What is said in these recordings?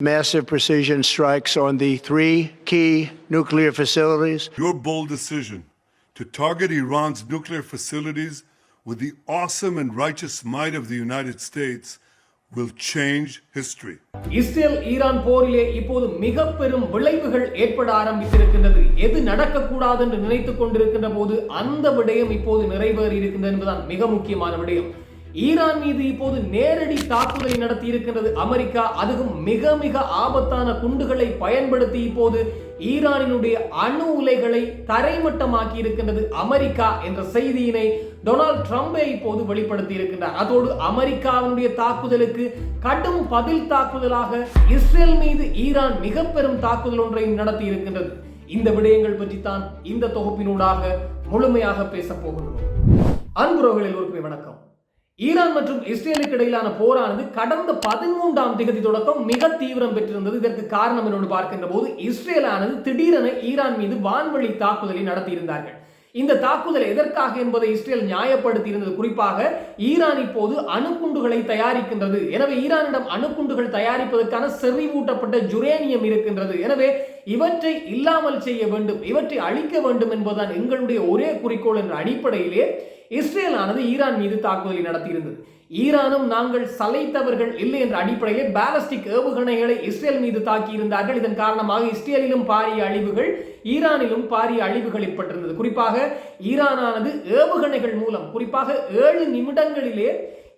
massive precision strikes on the three key nuclear facilities. Your bold decision to target Iran's nuclear facilities with the awesome and righteous might of the United States will change history. Israel Iran போரிலே இப்போது மிக பெரும் விளைவுகள் ஏற்பட ஆரம்பித்திருக்கின்றது எது நடக்கக்கூடாது என்று நினைத்துக் கொண்டிருக்கின்ற போது அந்த விடயம் இப்போது நிறைவேறி இருக்கின்றது என்பதுதான் மிக முக்கியமான விடயம் ஈரான் மீது இப்போது நேரடி தாக்குதலை நடத்தி இருக்கின்றது அமெரிக்கா. அதுவும் மிக மிக ஆபத்தான குண்டுகளை பயன்படுத்தி இப்போது ஈரானினுடைய அணு உலைகளை தரைமட்டமாக்கி இருக்கின்றது அமெரிக்கா என்ற செய்தியினை டொனால்ட் ட்ரம்பே இப்போது வெளிப்படுத்தி இருக்கின்றார் அதோடு அமெரிக்காவினுடைய தாக்குதலுக்கு கடும் பதில் தாக்குதலாக இஸ்ரேல் மீது ஈரான் மிக பெரும் தாக்குதல் ஒன்றையும் நடத்தி இருக்கின்றது இந்த விடயங்கள் பற்றித்தான் இந்த தொகுப்பினூடாக முழுமையாக பேசப் போகின்றோம். அன்புறவர்களில் எல்லோருக்குமே வணக்கம். ஈரான் மற்றும் இஸ்ரேலுக்கு இடையிலான போரானது கடந்த பதிமூன்றாம் திகதி தொடக்கம் மிக தீவிரம் பெற்றிருந்தது. இதற்கு காரணம் என்று பார்க்கின்ற போது இஸ்ரேலானது திடீரென ஈரான் மீது வான்வழி தாக்குதலை நடத்தியிருந்தார்கள். இந்த தாக்குதல் எதற்காக என்பதை இஸ்ரேல் நியாயப்படுத்தி இருந்தது குறிப்பாக ஈரான் இப்போது அணுகுண்டுகளை தயாரிக்கின்றது. எனவே ஈரானிடம் அணுகுண்டுகள் தயாரிப்பதற்கான செறிவூட்டப்பட்ட ஜுரேனியம் இருக்கின்றது. எனவே இவற்றை இல்லாமல் செய்ய வேண்டும் இவற்றை அழிக்க வேண்டும் என்பதுதான் எங்களுடைய ஒரே குறிக்கோள் என்ற அடிப்படையிலே இஸ்ரேலானது ஈரான் மீது தாக்குதலை நடத்தியிருந்தது. ஈரானும் நாங்கள் சலைத்தவர்கள் இல்லை என்ற அடிப்படையிலே பாலஸ்டிக் ஏவுகணைகளை இஸ்ரேல் மீது தாக்கியிருந்தார்கள். இதன் காரணமாக இஸ்ரேலிலும் பாரிய அழிவுகள் ஈரானிலும் பாரிய அழிவுகள் ஏற்பட்டிருந்தது. குறிப்பாக ஈரானானது ஏவுகணைகள் மூலம் குறிப்பாக ஏழு நிமிடங்களிலே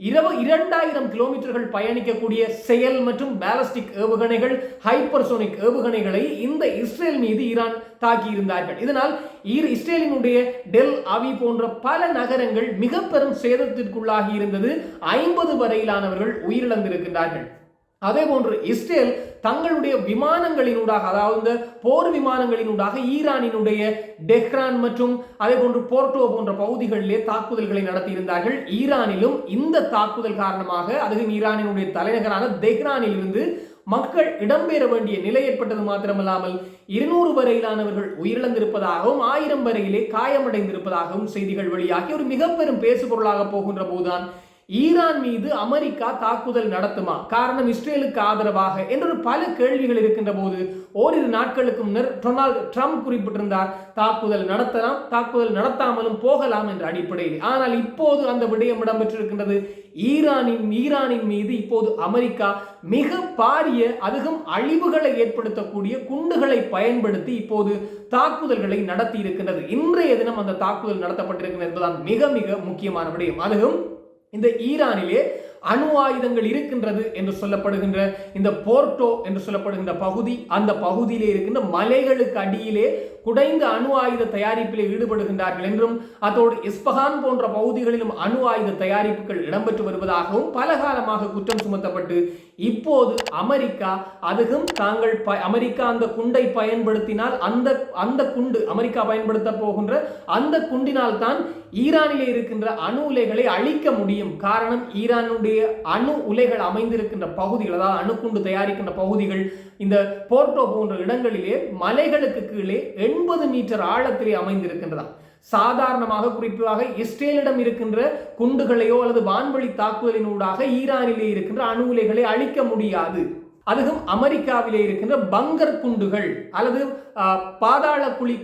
இரவு இரண்டாயிரம் கிலோமீட்டர்கள் பயணிக்கக்கூடிய செயல் மற்றும் பேலஸ்டிக் ஏவுகணைகள் ஹைப்பர்சோனிக் ஏவுகணைகளை இந்த இஸ்ரேல் மீது ஈரான் தாக்கியிருந்தார்கள். இதனால் இஸ்ரேலினுடைய டெல் அவி போன்ற பல நகரங்கள் மிக பெரும் சேதத்திற்குள்ளாகி இருந்தது. ஐம்பது வரையிலானவர்கள் உயிரிழந்திருக்கின்றார்கள். அதே போன்று இஸ்ரேல் தங்களுடைய விமானங்களினூடாக அதாவது இந்த போர் விமானங்களினூடாக ஈரானினுடைய டெஹ்ரான் மற்றும் அதே போன்று போர்ட்டோ போன்ற பகுதிகளிலே தாக்குதல்களை நடத்தியிருந்தார்கள். ஈரானிலும் இந்த தாக்குதல் காரணமாக அதுவும் ஈரானினுடைய தலைநகரான தெஹ்ரானில் இருந்து மக்கள் இடம்பெற வேண்டிய நிலை ஏற்பட்டது மாத்திரமல்லாமல் இருநூறு வரையிலானவர்கள் உயிரிழந்திருப்பதாகவும் ஆயிரம் வரையிலே காயமடைந்திருப்பதாகவும் செய்திகள் வெளியாகி ஒரு மிக பெரும் பேசுபொருளாக போகின்ற போதுதான் ஈரான் மீது அமெரிக்கா தாக்குதல் நடத்துமா? காரணம் இஸ்ரேலுக்கு ஆதரவாக என்று பல கேள்விகள் இருக்கின்ற போது ஓரிரு நாட்களுக்கு முன்னர் டொனால்டு ட்ரம்ப் குறிப்பிட்டிருந்தார் தாக்குதல் நடத்தலாம் தாக்குதல் நடத்தாமலும் போகலாம் என்ற அடிப்படையில். ஆனால் இப்போது அந்த விடயம் இடம்பெற்றிருக்கின்றது. ஈரானின் ஈரானின் மீது இப்போது அமெரிக்கா மிக பாரிய அதிகம் அழிவுகளை ஏற்படுத்தக்கூடிய குண்டுகளை பயன்படுத்தி இப்போது தாக்குதல்களை நடத்தி இருக்கின்றது இன்றைய தினம் அந்த தாக்குதல் நடத்தப்பட்டிருக்கிறது என்பதுதான் மிக மிக முக்கியமான விடயம். அதுவும் இந்த ஈரானிலே அணு ஆயுதங்கள் இருக்கின்றது என்று சொல்லப்படுகின்ற இந்த போர்ட்டோ என்று சொல்லப்படுகின்ற பகுதி அந்த பகுதியிலே இருக்கின்ற மலைகளுக்கு அடியிலே குடைந்த அணு ஆயுத தயாரிப்பில் ஈடுபடுகின்றார்கள் என்றும் அதோடு இஸ்பஹான் போன்ற பகுதிகளிலும் அணு ஆயுத தயாரிப்புகள் இடம்பெற்று வருவதாகவும் பல காலமாக குற்றம் சுமத்தப்பட்டு இப்போது அமெரிக்கா அதுவும் தாங்கள் அமெரிக்கா அந்த குண்டை பயன்படுத்தினால் அந்த அந்த குண்டு அமெரிக்கா பயன்படுத்த போகின்ற அந்த குண்டினால் தான் ஈரானிலே இருக்கின்ற அணு உலைகளை அழிக்க முடியும். காரணம் ஈரானுடைய அணு உலைகள் அமைந்திருக்கின்ற பகுதிகள் அதாவது அணுக்குண்டு தயாரிக்கின்ற பகுதிகள் இந்த போர்ட்டோ போன்ற இடங்களிலே மலைகளுக்கு கீழே எண்பது மீட்டர் ஆழத்திலே அமைந்திருக்கின்றதாம் சாதாரணமாக குறிப்பாக இஸ்ரேலிடம் இருக்கின்ற குண்டுகளையோ அல்லது வான்வழி தாக்குதலினூடாக ஈரானிலே இருக்கின்ற அணு உலைகளை அழிக்க முடியாது. அதுவும் அமெரிக்காவிலே இருக்கின்ற பங்கர் குண்டுகள் அல்லது பாதாள குழி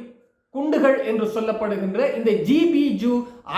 குண்டுகள் என்று சொல்லப்படுகின்ற இந்த ஜிபிஜு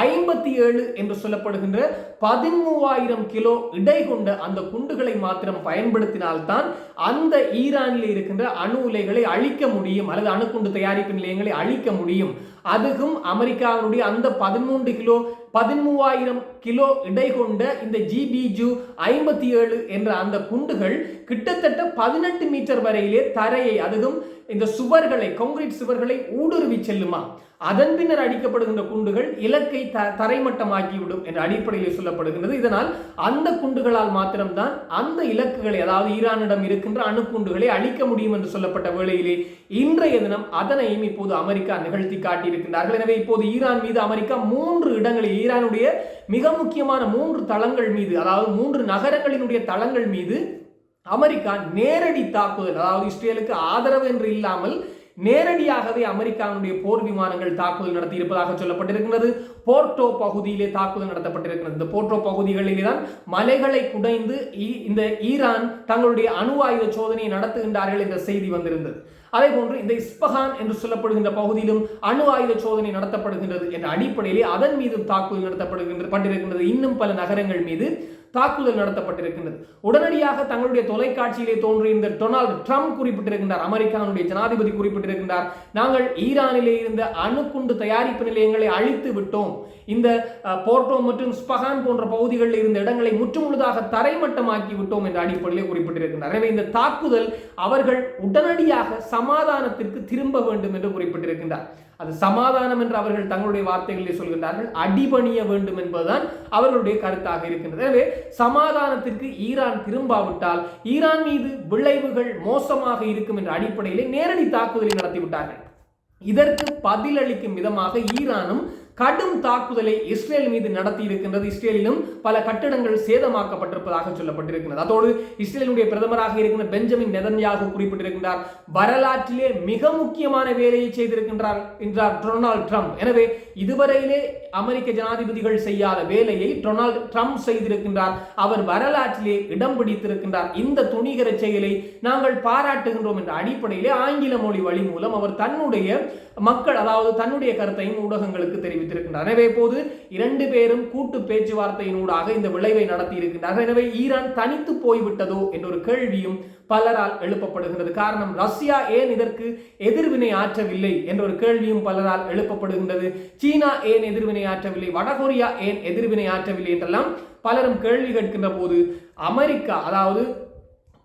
ஐம்பத்தி ஏழு என்று சொல்லப்படுகின்ற பதிமூவாயிரம் கிலோ இடை கொண்ட அந்த குண்டுகளை மாத்திரம் பயன்படுத்தினால்தான் அந்த ஈரானில் இருக்கின்ற அணு உலைகளை அழிக்க முடியும் அல்லது அணுக்குண்டு தயாரிப்பு நிலையங்களை அழிக்க முடியும். அதுக்கும் அமெரிக்காவினுடைய அந்த பதிமூன்று கிலோ பதிமூவாயிரம் கிலோ இடை கொண்ட இந்த ஜிபிஜு ஐம்பத்தி ஏழு என்ற அந்த குண்டுகள் கிட்டத்தட்ட பதினெட்டு மீட்டர் வரையிலே தரையை அதுவும் இந்த சுவர்களை கான்கிரீட் சுவர்களை ஊடுருவி செல்லுமா? அதன் பின்னர் அடிக்கப்படுகின்ற குண்டுகள் இலக்கை த தரைமட்டமாக்கிவிடும் என்ற அடிப்படையில் சொல்லப்படுகின்றது. இதனால் அந்த குண்டுகளால் மாத்திரம்தான் அந்த இலக்குகளை அதாவது ஈரானிடம் இருக்கின்ற அணுக்குண்டுகளை அழிக்க முடியும் என்று சொல்லப்பட்ட வேளையிலே இன்றைய தினம் அதனையும் இப்போது அமெரிக்கா நிகழ்த்தி காட்டியிருக்கின்றார்கள். எனவே இப்போது ஈரான் மீது அமெரிக்கா மூன்று இடங்களில் ஈரானுடைய மிக முக்கியமான மூன்று தளங்கள் மீது அதாவது மூன்று நகரங்களினுடைய தளங்கள் மீது அமெரிக்கா நேரடி தாக்குதல் அதாவது இஸ்ரேலுக்கு ஆதரவு என்று இல்லாமல் நேரடியாகவே அமெரிக்காவினுடைய போர் விமானங்கள் தாக்குதல் நடத்தி இருப்பதாக சொல்லப்பட்டிருக்கிறது போர்ட்டோ பகுதியிலே தாக்குதல் நடத்தப்பட்டிருக்கிறது இந்த போர்ட்டோ பகுதிகளிலே தான் மலைகளை குடைந்து இந்த ஈரான் தங்களுடைய அணு ஆயுத சோதனையை நடத்துகின்றார்கள் என்ற செய்தி வந்திருந்தது. அதே போன்று இந்த இஸ்பஹான் என்று சொல்லப்படுகின்ற பகுதியிலும் அணு ஆயுத சோதனை நடத்தப்படுகின்றது என்ற அடிப்படையிலே அதன் மீதும் தாக்குதல் நடத்தப்படுகின்றது பட்டிருக்கின்றது. இன்னும் பல நகரங்கள் மீது தாக்குதல் நடத்தப்பட்டிருக்கின்றது. உடனடியாக தங்களுடைய தொலைக்காட்சியிலே தோன்றிய இந்த டொனால்டு ட்ரம்ப் குறிப்பிட்டிருக்கின்றார் அமெரிக்காவுடைய ஜனாதிபதி குறிப்பிட்டிருக்கின்றார் நாங்கள் ஈரானிலே இருந்த அணுக்குண்டு தயாரிப்பு நிலையங்களை அழித்து விட்டோம். இந்த போர்ட்டோ மற்றும் ஸ்பஹான் போன்ற பகுதிகளில் இருந்த இடங்களை முற்றுமுழுதாக தரைமட்டமாக்கி விட்டோம் என்ற அடிப்படையிலே குறிப்பிட்டிருக்கின்றார். எனவே இந்த தாக்குதல் அவர்கள் உடனடியாக சமாதானத்திற்கு திரும்ப வேண்டும் என்று குறிப்பிட்டிருக்கின்றார். அது சமாதானம் என்று அவர்கள் தங்களுடைய வார்த்தைகளிலே சொல்கின்றார்கள். அடிபணிய வேண்டும் என்பதுதான் அவர்களுடைய கருத்தாக இருக்கின்றது. எனவே சமாதானத்திற்கு ஈரான் திரும்பாவிட்டால் ஈரான் மீது விளைவுகள் மோசமாக இருக்கும் என்ற அடிப்படையிலே நேரடி தாக்குதலை நடத்திவிட்டார்கள். இதற்கு பதிலளிக்கும் விதமாக ஈரானும் கடும் தாக்குதலை இஸ்ரேல் மீது நடத்தி இருக்கின்றது இஸ்ரேலிலும் பல கட்டடங்கள் சேதமாக்கப்பட்டிருப்பதாக சொல்லப்பட்டிருக்கிறது அதோடு இஸ்ரேலுடைய பிரதமராக இருக்கின்ற பெஞ்சமின் நெதன்யாகு குறிப்பிட்டிருக்கின்றார். வரலாற்றிலே மிக முக்கியமான வேலையை செய்திருக்கின்றார் என்றார் டொனால்ட் ட்ரம்ப். எனவே இதுவரையிலே அமெரிக்க ஜனாதிபதிகள் செய்யாத வேலையை டொனால்ட் ட்ரம்ப் செய்திருக்கின்றார். அவர் வரலாற்றிலே இடம் பிடித்திருக்கின்றார். இந்த துணிகர செயலை நாங்கள் பாராட்டுகின்றோம் என்ற அடிப்படையிலே ஆங்கில மொழி வழி மூலம் அவர் தன்னுடைய மக்கள் அதாவது தன்னுடைய கருத்தையும் ஊடகங்களுக்கு தெரிவித்தார் தெரிவித்திருக்கின்றார் எனவே இப்போது இரண்டு பேரும் கூட்டு பேச்சுவார்த்தையினூடாக இந்த விளைவை நடத்தி இருக்கின்றார்கள் எனவே ஈரான் தனித்து போய்விட்டதோ என்ற ஒரு கேள்வியும் பலரால் எழுப்பப்படுகின்றது. காரணம் ரஷ்யா ஏன் இதற்கு எதிர்வினை ஆற்றவில்லை என்ற ஒரு கேள்வியும் பலரால் எழுப்பப்படுகின்றது. சீனா ஏன் எதிர்வினை ஆற்றவில்லை? வடகொரியா ஏன் எதிர்வினை ஆற்றவில்லை என்றெல்லாம் பலரும் கேள்வி கேட்கின்ற போது அமெரிக்கா அதாவது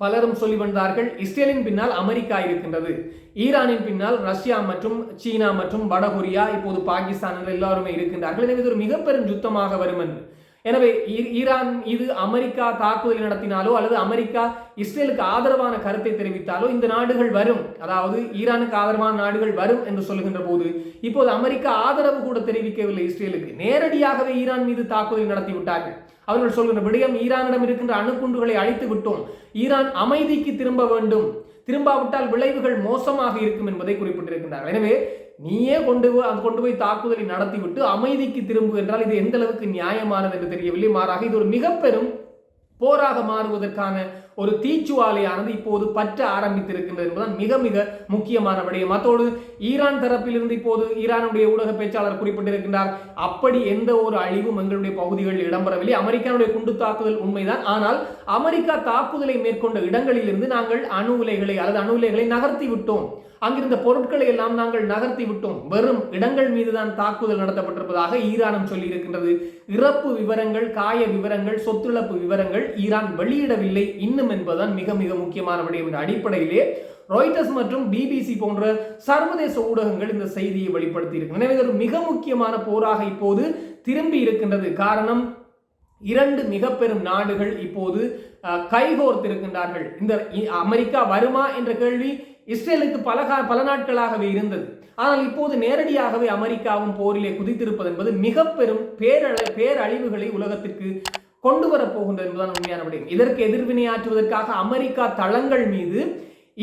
பலரும் சொல்லி வந்தார்கள் இஸ்ரேலின் பின்னால் அமெரிக்கா இருக்கின்றது. ஈரானின் பின்னால் ரஷ்யா மற்றும் சீனா மற்றும் வடகொரியா இப்போது பாகிஸ்தான் எல்லாருமே இருக்கின்றார்கள். எனவே இது ஒரு மிக பெரும் யுத்தமாக வரும் என்று எனவே ஈ- ஈரான் இது அமெரிக்கா தாக்குதல் நடத்தினாலோ அல்லது அமெரிக்கா இஸ்ரேலுக்கு ஆதரவான கருத்தை தெரிவித்தாலோ இந்த நாடுகள் வரும். அதாவது ஈரானுக்கு ஆதரவான நாடுகள் வரும் என்று சொல்லுகின்ற போது இப்போது அமெரிக்கா ஆதரவு கூட தெரிவிக்கவில்லை இஸ்ரேலுக்கு. நேரடியாகவே ஈரான் மீது தாக்குதல் நடத்திவிட்டார்கள் அவர்கள் சொல்கின்ற விடயம் ஈரானிடம் இருக்கின்ற அணுகுண்டுகளை அழித்து விட்டோம். ஈரான் அமைதிக்கு திரும்ப வேண்டும். திரும்பாவிட்டால் விளைவுகள் மோசமாக இருக்கும் என்பதை குறிப்பிட்டிருக்கின்றார்கள். எனவே நீயே கொண்டு போய் அது கொண்டு போய் தாக்குதலை நடத்திவிட்டு அமைதிக்கு திரும்பு என்றால் இது எந்த அளவுக்கு நியாயமானது என்று தெரியவில்லை. மாறாக இது ஒரு மிக பெரும் போராக மாறுவதற்கான ஒரு தீச்சுவாலையானது இப்போது பற்ற ஆரம்பித்திருக்கின்றது என்பதுதான் மிக மிக முக்கியமான விடயம். அத்தோடு ஈரான் தரப்பிலிருந்து இப்போது ஈரானுடைய ஊடக பேச்சாளர் குறிப்பிட்டிருக்கின்றார் அப்படி எந்த ஒரு அழிவும் எங்களுடைய பகுதிகளில் இடம்பெறவில்லை. அமெரிக்காவுடைய குண்டு தாக்குதல் உண்மைதான். ஆனால் அமெரிக்கா தாக்குதலை மேற்கொண்ட இடங்களிலிருந்து நாங்கள் அணு உலைகளை அல்லது அணு உலைகளை நகர்த்தி விட்டோம். அங்கிருந்த பொருட்களை எல்லாம் நாங்கள் நகர்த்தி விட்டோம். வெறும் இடங்கள் மீதுதான் தாக்குதல் நடத்தப்பட்டிருப்பதாக ஈரானும் சொல்லி இருக்கின்றது இறப்பு விவரங்கள் காய விவரங்கள் சொத்துழப்பு விவரங்கள் ஈரான் வெளியிடவில்லை. இன்னும் வேண்டும் என்பதுதான் மிக மிக முக்கியமான விடயம் என்ற அடிப்படையிலே ராய்டர்ஸ் மற்றும் பிபிசி போன்ற சர்வதேச ஊடகங்கள் இந்த செய்தியை வெளிப்படுத்தி இருக்கு எனவே இது ஒரு மிக முக்கியமான போராக இப்போது திரும்பி இருக்கின்றது. காரணம் இரண்டு மிக பெரும் நாடுகள் இப்போது கைகோர்த்திருக்கின்றார்கள். இந்த அமெரிக்கா வருமா என்ற கேள்வி இஸ்ரேலுக்கு பல கா- பல நாட்களாகவே இருந்தது. ஆனால் இப்போது நேரடியாகவே அமெரிக்காவும் போரிலே குதித்திருப்பது என்பது மிக பெரும் பேரழ பேரழிவுகளை உலகத்திற்கு கொண்டு வரப்போகின்றது என்பதான் என்பதுதான் உண்மையான விடயம் இதற்கு எதிர்வினையாற்றுவதற்காக அமெரிக்கா தளங்கள் மீது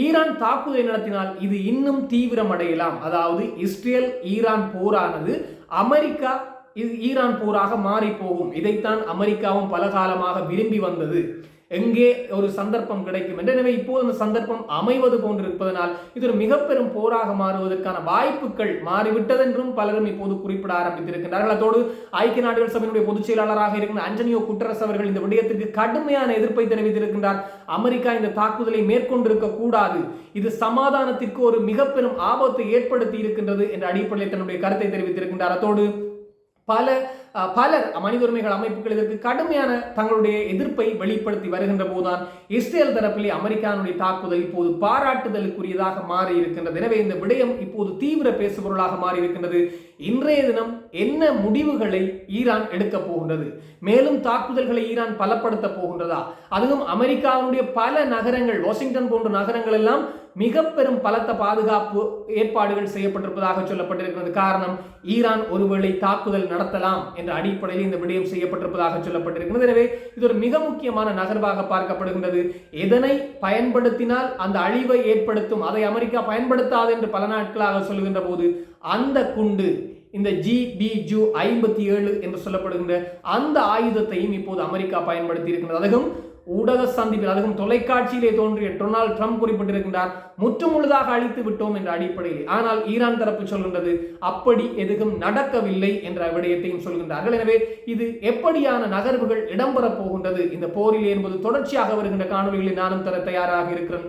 ஈரான் தாக்குதலை நடத்தினால் இது இன்னும் தீவிரமடையலாம். அதாவது இஸ்ரேல் ஈரான் போரானது அமெரிக்கா இது ஈரான் போராக மாறி போகும் இதைத்தான் அமெரிக்காவும் பல காலமாக விரும்பி வந்தது. எங்கே ஒரு சந்தர்ப்பம் கிடைக்கும் என்று. எனவே இப்போது அந்த சந்தர்ப்பம் அமைவது போன்றிருப்பதனால் இது ஒரு மிக பெரும் போராக மாறுவதற்கான வாய்ப்புகள் மாறிவிட்டதென்றும் பலரும் இப்போது குறிப்பிட ஆரம்பித்திருக்கின்றார்கள். அதோடு ஐக்கிய நாடுகள் சபையினுடைய பொதுச் செயலாளராக இருக்கின்ற அஞ்சனியோ குற்றரசு அவர்கள் இந்த விடயத்திற்கு கடுமையான எதிர்ப்பை தெரிவித்திருக்கின்றார். அமெரிக்கா இந்த தாக்குதலை மேற்கொண்டிருக்க கூடாது. இது சமாதானத்திற்கு ஒரு மிக பெரும் ஆபத்தை ஏற்படுத்தி இருக்கின்றது என்ற அடிப்படையில் தன்னுடைய கருத்தை தெரிவித்திருக்கின்றார். அதோடு பல பலர் மனித உரிமைகள் அமைப்புகள் இதற்கு கடுமையான தங்களுடைய எதிர்ப்பை வெளிப்படுத்தி வருகின்ற போதுதான் இஸ்ரேல் தரப்பிலே அமெரிக்கானுடைய தாக்குதல் இப்போது பாராட்டுதலுக்குரியதாக மாறி இருக்கின்றது. எனவே இந்த விடயம் இப்போது தீவிர பேசுபொருளாக மாறி இருக்கின்றது. இன்றைய தினம் என்ன முடிவுகளை ஈரான் எடுக்க போகின்றது? மேலும் தாக்குதல்களை ஈரான் பலப்படுத்த போகின்றதா? அதுவும் அமெரிக்காவினுடைய பல நகரங்கள் வாஷிங்டன் போன்ற நகரங்கள் எல்லாம் மிக பெரும் பலத்த பாதுகாப்பு ஏற்பாடுகள் செய்யப்பட்டிருப்பதாக சொல்லப்பட்டிருக்கிறது. காரணம் ஈரான் ஒருவேளை தாக்குதல் நடத்தலாம் என்ற அடிப்படையில் இந்த விடயம் செய்யப்பட்டிருப்பதாக சொல்லப்பட்டிருக்கிறது. எனவே இது ஒரு மிக முக்கியமான நகர்வாக பார்க்கப்படுகின்றது. எதனை பயன்படுத்தினால் அந்த அழிவை ஏற்படுத்தும் அதை அமெரிக்கா பயன்படுத்தாது என்று பல நாட்களாக சொல்கின்ற போது அந்த குண்டு இந்த ஜி பி ஜூ ஐம்பத்தி ஏழு என்று சொல்லப்படுகின்ற அந்த ஆயுதத்தையும் இப்போது அமெரிக்கா பயன்படுத்தி இருக்கின்றது அதுவும் ஊடக சந்திப்பில் அதுவும் தொலைக்காட்சியிலே தோன்றிய டொனால்ட் ட்ரம்ப் குறிப்பிட்டிருக்கின்றார் முற்றுமுழுதாக அழித்து விட்டோம் என்ற அடிப்படையில். ஆனால் ஈரான் தரப்பு சொல்கின்றது அப்படி எதுவும் நடக்கவில்லை என்ற விடயத்தையும் சொல்கின்றார்கள். எனவே இது எப்படியான நகர்வுகள் இடம்பெறப் போகின்றது? இந்த போரில் என்பது தொடர்ச்சியாக வருகின்ற காணொலிகளை நானும் தர தயாராக இருக்கிறேன்.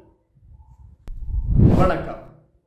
வணக்கம்.